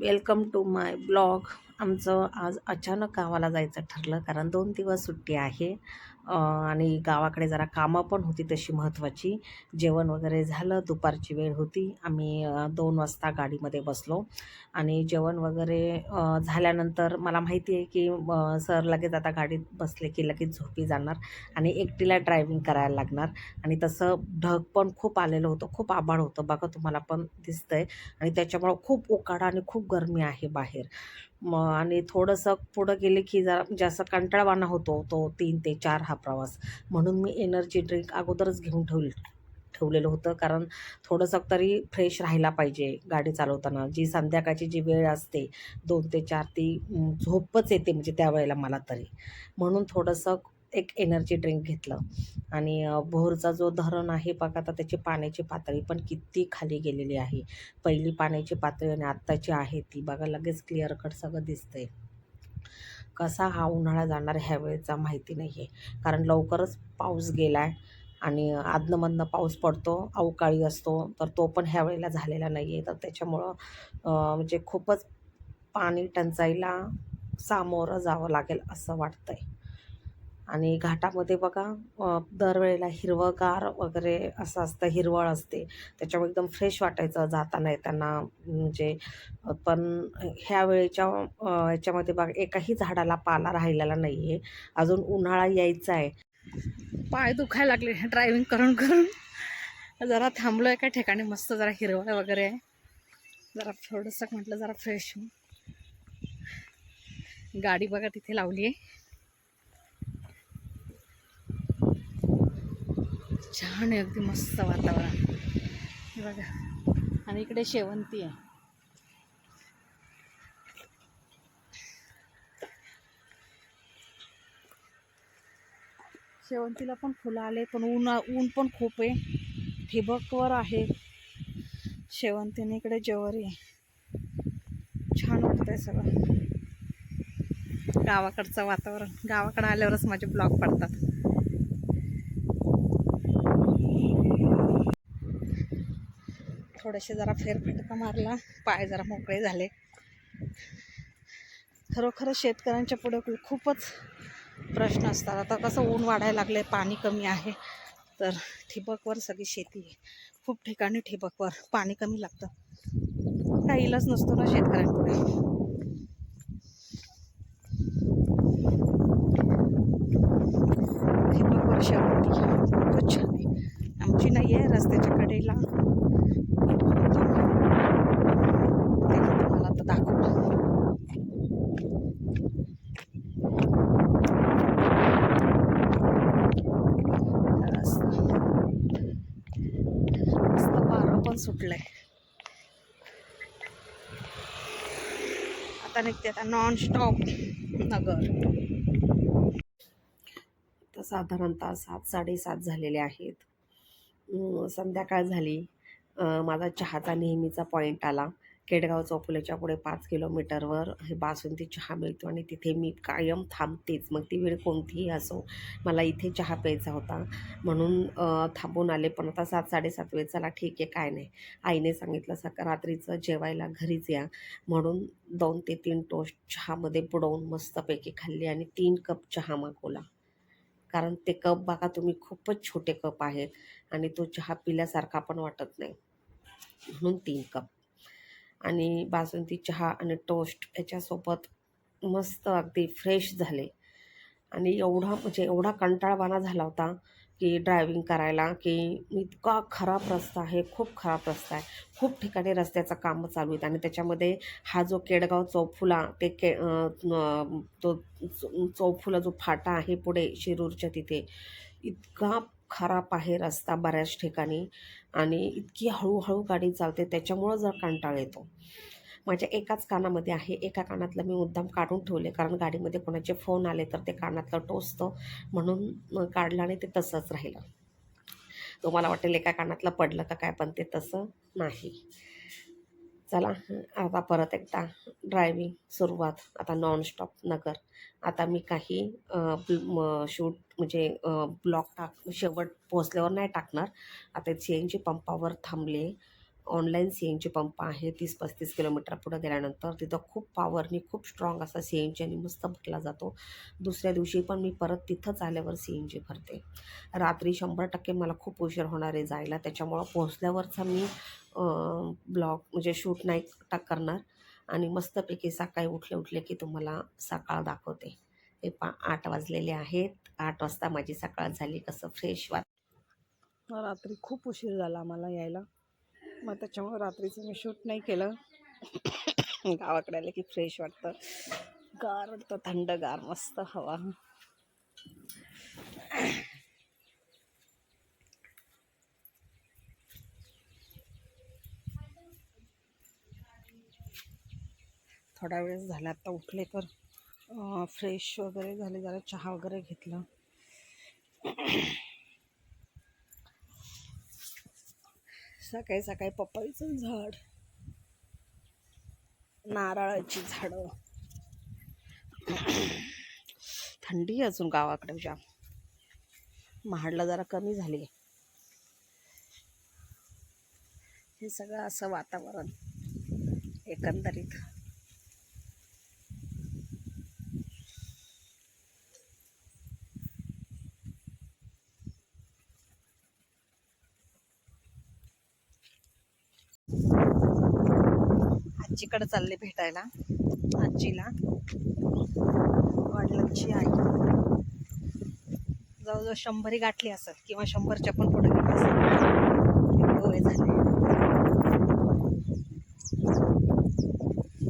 welcome to my blog. आमचं आज अचानक गावाला जायचं ठरलं कारण दोन दिवस सुट्टी आहे. आणि गावाकडे जरा कामं पण होती तशी महत्त्वाची जेवण वगैरे झालं दुपारची वेळ होती. आम्ही दोन वाजता गाडीमध्ये बसलो. आणि जेवण वगैरे झाल्यानंतर मला माहिती आहे की सर लगेच आता गाडीत बसले की लगेच झोपी जाणार आणि एकटीला ड्रायव्हिंग करायला लागणार. आणि तसं ढग पण खूप आलेलं होतं खूप आभाळ होतं. बघा तुम्हाला पण दिसतंय. आणि त्याच्यामुळं खूप उकाडा आणि खूप गरमी आहे बाहेर. मग आणि थोडंसं पुढं गेले की जरा जास्त कंटाळवाणा होतो तो तीन ते चार हा प्रवास. म्हणून मी एनर्जी ड्रिंक अगोदरच घेऊन ठेवली ठेवलेलं होतं. कारण थोडंसं तरी फ्रेश राहायला पाहिजे गाडी चालवताना. जी संध्याकाळची जी वेळ असते दोन ते चार ती झोपच येते म्हणजे त्यावेळेला मला तरी. म्हणून थोडंसं एक एनर्जी ड्रिंक घेतलं. आणि भोरचा जो धरण आहे बघा आता त्याची पाण्याची पातळी पण किती खाली गेलेली आहे. पहिली पाण्याची पातळी आणि आत्ताची आहे ती. बघा लगेच क्लिअर कट सगळं दिसतंय. कसा हा उन्हाळा जाणार ह्या वेळेचा माहिती नाही आहे कारण लवकरच पाऊस गेला आहे आणि आदनमधनं पाऊस पडतो अवकाळी असतो तर तो पण ह्या वेळेला झालेला नाही आहे तर त्याच्यामुळं म्हणजे खूपच पाणी टंचाईला सामोरं जावं लागेल असं वाटतं आहे आणि घाटामध्ये बघा दरवेळेला हिरवंगार वगैरे असं असतं हिरवळ असते. त्याच्यामुळे एकदम फ्रेश वाटायचं जाताना येताना. म्हणजे पण ह्या वेळेच्या याच्यामध्ये बघा एकाही झाडाला पाला राहिलेला नाही आहे अजून उन्हाळा यायचा आहे. पाय दुखायला लागले. ड्रायव्हिंग करून करून. जरा थांबलो एका ठिकाणी. मस्त जरा हिरवळ वगैरे आहे. जरा थोडंसं म्हटलं जरा फ्रेश गाडी बघा तिथे लावली आहे छान आहे अगदी मस्त वातावरण. हे बघा. आणि इकडे शेवंती आहे. शेवंतीला पण फुलं आले पण ऊन ऊन पण खूप आहे. ठिबकवर आहे. शेवंतीने इकडे ज्वारी आहे. छान वाटतंय सगळं. गावाकडचं वातावरण. गावाकडं आल्यावरच माझे ब्लॉग पडतात. थोडेसे जरा फेरफटका मारला. पाय जरा मोकळे झाले. खरोखर शेतकऱ्यांच्या पुढे खूपच प्रश्न असतात. आता कसं ऊन वाढायला लागले पाणी कमी आहे. तर ठिबकवर सगळी शेती आहे. खूप ठिकाणी ठिबकवर पाणी कमी लागतं. काही इलाज नसतो ना शेतकऱ्यांपुढे ठिबकवर शेवटी खूपच छान आहे आमची नाही आहे रस्त्याच्या कडेला ते तुम्हाला आता दाखवलं रस्ता मस्त वारं पण सुटलंय आता निघते आता नॉन स्टॉप नगर. तर साधारणतः सात साडेसात झालेले आहेत. संध्याकाळ झाली. माझा चहाचा नेहमीचा पॉईंट आला. केडगाव चौफुल्याच्या पुढे पाच किलोमीटरवर हे बासुंदी चहा मिळतो आणि तिथे मी कायम थांबतेच. मग ती वेळ कोणतीही असो मला इथे चहा प्यायचा होता. म्हणून थांबून आले. पण आता सात साडेसात वेळ. चला ठीक आहे काय नाही. आईने सांगितलं सका रात्रीचं जेवायला घरीच या. म्हणून दोन ते तीन टोस्ट चहामध्ये बुडवून मस्तपैकी खाल्ली आणि तीन कप चहा मागवला. कारण ते कप बघा तुम्ही खूपच छोटे कप आहेत आणि तो चहा पिल्यासारखा पण वाटत नाही. म्हणून तीन कप. आणि बासुंदी चहा आणि टोस्ट याच्यासोबत मस्त अगदी फ्रेश झाले. आणि एवढा म्हणजे एवढा कंटाळवाणा झाला होता की ड्रायव्हिंग करायला की इतका खराब रस्ता आहे खूप खराब रस्ता आहे. खूप ठिकाणी रस्त्याचं कामं चालू आहेत आणि त्याच्यामध्ये हा जो केडगाव चौफुला ते के तो चौ- चौफुला जो फाटा आहे पुढे शिरूरच्या तिथे इतका खराब आहे रस्ता बऱ्याच ठिकाणी आणि इतकी हळूहळू गाडी चालते त्याच्यामुळं जर कंटाळ येतो. माझ्या एकाच कानामध्ये आहे. एका कानातलं मी मुद्दाम काढून ठेवले कारण गाडीमध्ये कोणाचे फोन आले तर ते कानातलं टोचतं. म्हणून काढलं आणि ते तसंच राहिलं. तुम्हाला वाटेल एका कानातलं पडलं का काय पण ते तसं नाही. चला आता परत एकदा ड्रायव्हिंग सुरुवात. आता नॉनस्टॉप नगर. आता मी काही शूट म्हणजे ब्लॉक टाक शेवट पोहोचल्यावर नाही टाकणार. आता सी एन जी पंपावर थांबले. Online C N G pump आहे तीस पस्तीस किलोमीटर पुढं गेल्यानंतर तिथं खूप पॉवरनी खूप स्ट्रॉंग असा सी एन जी आणि मस्त भरला जातो. दुसऱ्या दिवशी पण मी परत तिथंच आल्यावर सी एन जी भरते. रात्री शंभर टक्के मला खूप उशीर होणार आहे जायला. त्याच्यामुळं पोहोचल्यावरचा मी ब्लॉग म्हणजे शूट नाही टाक करणार. आणि मस्तपैकी सकाळी उठले उठले की तुम्हाला सकाळ दाखवते. ते पा आठ वाजलेले आहेत. आठ वाजता माझी सकाळ झाली. कसं फ्रेश वाट रात्री खूप उशीर झाला आम्हाला यायला. मग त्याच्यामुळं रात्रीचं मी शूट नाही केलं. गावाकडे आलं की फ्रेश वाटतं. गार वाटतं थंड गार मस्त हवा. थोडा वेळ झाला आता उठले तर फ्रेश वगैरे झाले जरा चहा वगैरे घेतला. सकाळी सकाळी पपईचं झाड. नारळाची झाडं. थंडी अजून गावाकडे जाम. महाडला जरा कमी झाली. हे सगळं असं वातावरण एकंदरीत. आजीकडे चालले भेटायला. आजीला. वडिलांची आई. जवळजवळ शंभरी गाठली असत किंवा शंभरच्या पण पुढे गेली असत. झाले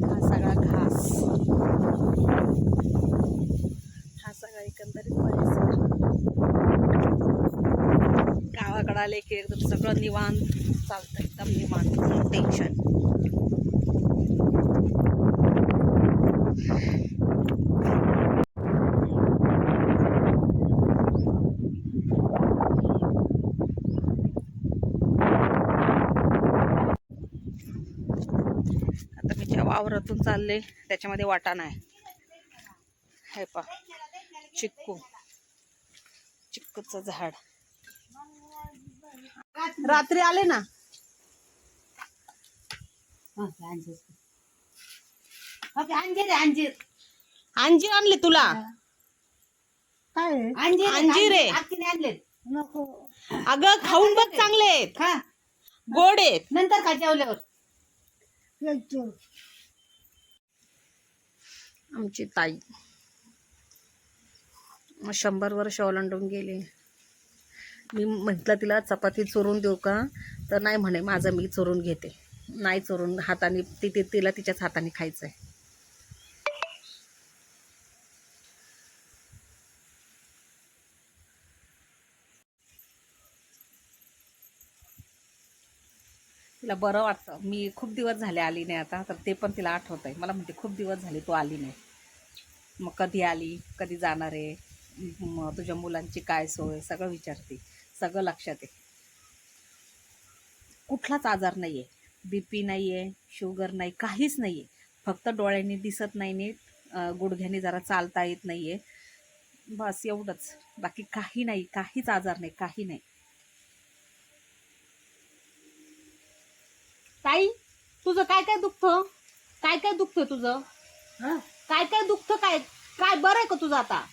हा सगळा घास. हा सगळा एकंदरीत परिसर. गावाकडे आले की एकदम सगळं निवांत चालतं. एकदम निवांत. टेन्शन आता मी ज्या वावरातून चालले. त्याच्यामध्ये वाटाणा आहे हे पा चिक्कू. चिक्कूचं झाड. रात्री आले ना? अंजीर अंजीर. अंजीर आणले तुला? अंजीर अंजीर आहे. आणले नको. अगं खाऊन बघ चांगले आहेत. गोड आहेत. नंतर खा जेवल्यावर. आमची ताई. शंभर वर्ष ओलांडून गेली. मी म्हटलं तिला चपाती चोरून देऊ का? तर नाही म्हणे माझं मी चोरून घेते. नाही चोरून हाताने ती- तिला तिच्याच हाताने खायचं आहे तिला बरं वाटतं. मी खूप दिवस झाले आली नाही आता तर ते पण तिला आठवत आहे मला म्हणते खूप दिवस झाले तू आली नाही. मग कधी आली? कधी जाणार आहे? मग तुझ्या मुलांची काय सोय? सगळं विचारते. सगळं लक्षात आहे. कुठलाच आजार नाही आहे बी पी नाही आहे शुगर नाही काहीच नाही आहे फक्त डोळ्यांनी दिसत नाही नीट. गुडघ्याने जरा चालता येत नाही आहे बस एवढंच. बाकी काही नाही. काहीच आजार नाही. काही नाही. ताई तुझं काय काय दुखतं? काय काय दुखतं तुझं? हा? काय काय दुखतं काय? काय बरं आहे का तुझं आता?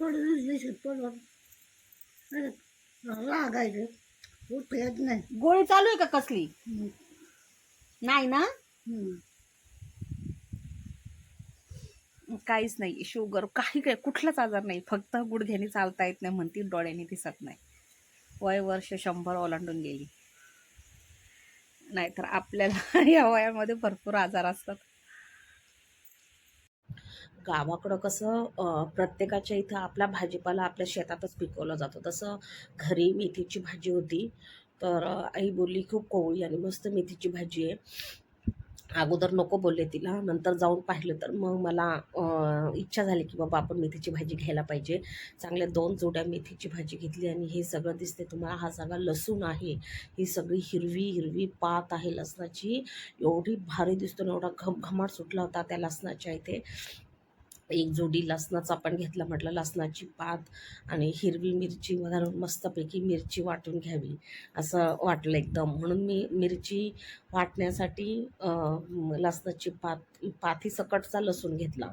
पडून दिसत पडून लागायचं. उठ येत नाही. गोळी चालू आहे का कसली? हम्म. नाही ना? हम्म. काहीच नाही शुगर काही काय कुठलाच आजार नाही. फक्त गुडघ्याने चालता येत नाही म्हणती डोळ्याने दिसत नाही. वय वर्ष शंभर ओलांडून गेली. नाहीतर आपल्याला या वयामध्ये भरपूर आजार असतात. गावाकडं कसं प्रत्येकाच्या इथं आपला भाजीपाला आपल्या शेतातच पिकवला जातो. तसं घरी मेथीची भाजी होती. तर आई बोलली खूप कोवळी आणि मस्त मेथीची भाजी आहे. अगोदर नको बोलले तिला. नंतर जाऊन पाहिलं तर मग मला इच्छा झाली की बाबा आपण मेथीची भाजी घ्यायला पाहिजे. चांगल्या दोन जोड्या मेथीची भाजी घेतली आणि हे सगळं दिसते तुम्हाला. हा सगळा लसूण आहे. ही सगळी हिरवी हिरवी पात आहे लसणाची. एवढी भारी दिसतो ना एवढा घम घमाट सुटला होता त्या लसणाच्या इथे. एक जोडी लसणाचा आपण घेतला म्हटलं लसणाची पात आणि हिरवी मिरची घालून मस्तपैकी मिरची वाटून घ्यावी असं वाटलं एकदम. म्हणून मी मिरची वाटण्यासाठी लसणाची पात पाथी सकटचा लसूण घेतला.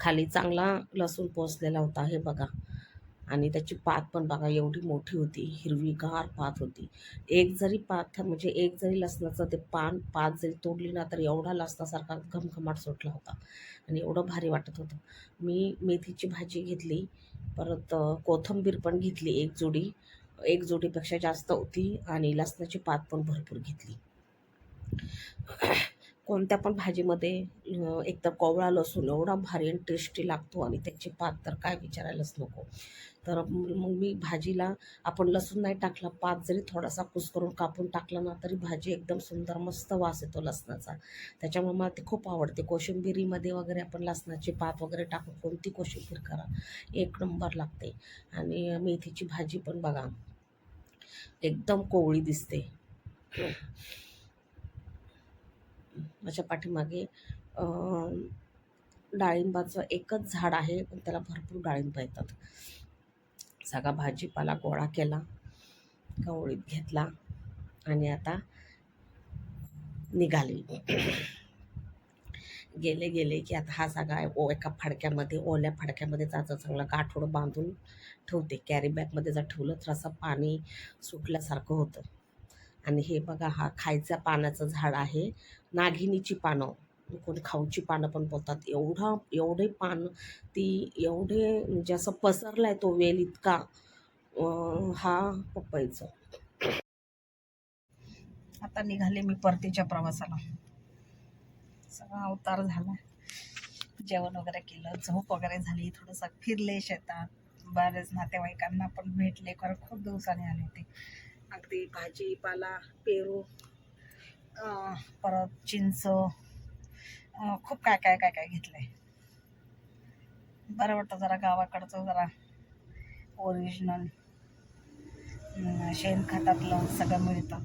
खाली चांगला लसूण पोचलेला होता हे बघा. आणि त्याची पात पण बघा एवढी मोठी होती हिरवीगार पात होती. एक जरी पात म्हणजे एक जरी लसणाचं ते पान पात जरी तोडली ना तर एवढा लसणासारखा घमघमाट सुटला होता. आणि एवढं भारी वाटत होतं. मी मेथीची भाजी घेतली परत कोथंबीर कोथिंबीर पण घेतली एक जोडी. एक जोडीपेक्षा जास्त होती आणि लसणाची पात पण भरपूर घेतली. कोणत्या पण भाजीमध्ये एकतर एक तर कोवळा लसूण एवढा भारी आणि टेस्टी लागतो आणि त्याची पात तर काय विचारायलाच नको. तर मग मी भाजीला आपण लसूण नाही टाकला पात जरी थोडासा कुस करून कापून टाकला ना तरी भाजी एकदम सुंदर मस्त वास येतो लसणाचा. त्याच्यामुळे मला ते खूप आवडते. कोशिंबिरीमध्ये वगैरे आपण लसणाची पात वगैरे टाकून कोणती कोशिंबीर करा एक नंबर लागते. आणि मेथीची भाजी पण बघा एकदम कोवळी दिसते. माझ्या पाठीमागे डाळिंबाचं एकच झाड आहे पण त्याला भरपूर डाळिंब येतात. सगळा भाजीपाला गोळा केला कवळीत घेतला आणि आता निघाली. गेले गेले की आता हा सगळा ओ एका फडक्यामध्ये ओल्या फडक्यामध्ये त्याचं चांगलं गाठोडं बांधून ठेवते. कॅरी बॅगमध्ये जर ठेवलं तर असं पाणी सुटल्यासारखं होतं. आणि हे बघा हा खायचा पानाचं झाड आहे. नागिनीची पानं कोणी खाऊची पानं पण बोलतात एवढं एवढे पान ती एवढे म्हणजे असं पसरला आहे तो वेल इतका हा पप्पाईचं आता निघाले मी परतीच्या प्रवासाला. सगळा अवतार झाला. जेवण वगैरे केलं झोप वगैरे झाली थोडंसं फिरले शेतात. बरेच नातेवाईकांना पण भेटले कारण खूप दिवसांनी आले होते. अगदी भाजीपाला पेरू परत चिंच खूप काय काय काय काय घेतलंय. बरं वाटतं जरा गावाकडचं जरा ओरिजिनल शेणखतातलं सगळं मिळतं.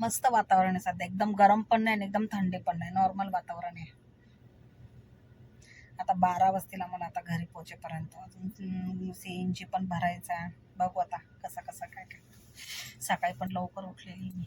मस्त वातावरण आहे सध्या. एकदम गरम पण नाही आणि एकदम थंडी पण नाही. नॉर्मल वातावरण आहे. आता बारा वाजतील आम्हाला आता घरी पोहोचेपर्यंत. अजून सी एन जी पण भरायचा आहे. बघू आता कसं कसं काय काय. सकाळी पण लवकर उठलेली मी.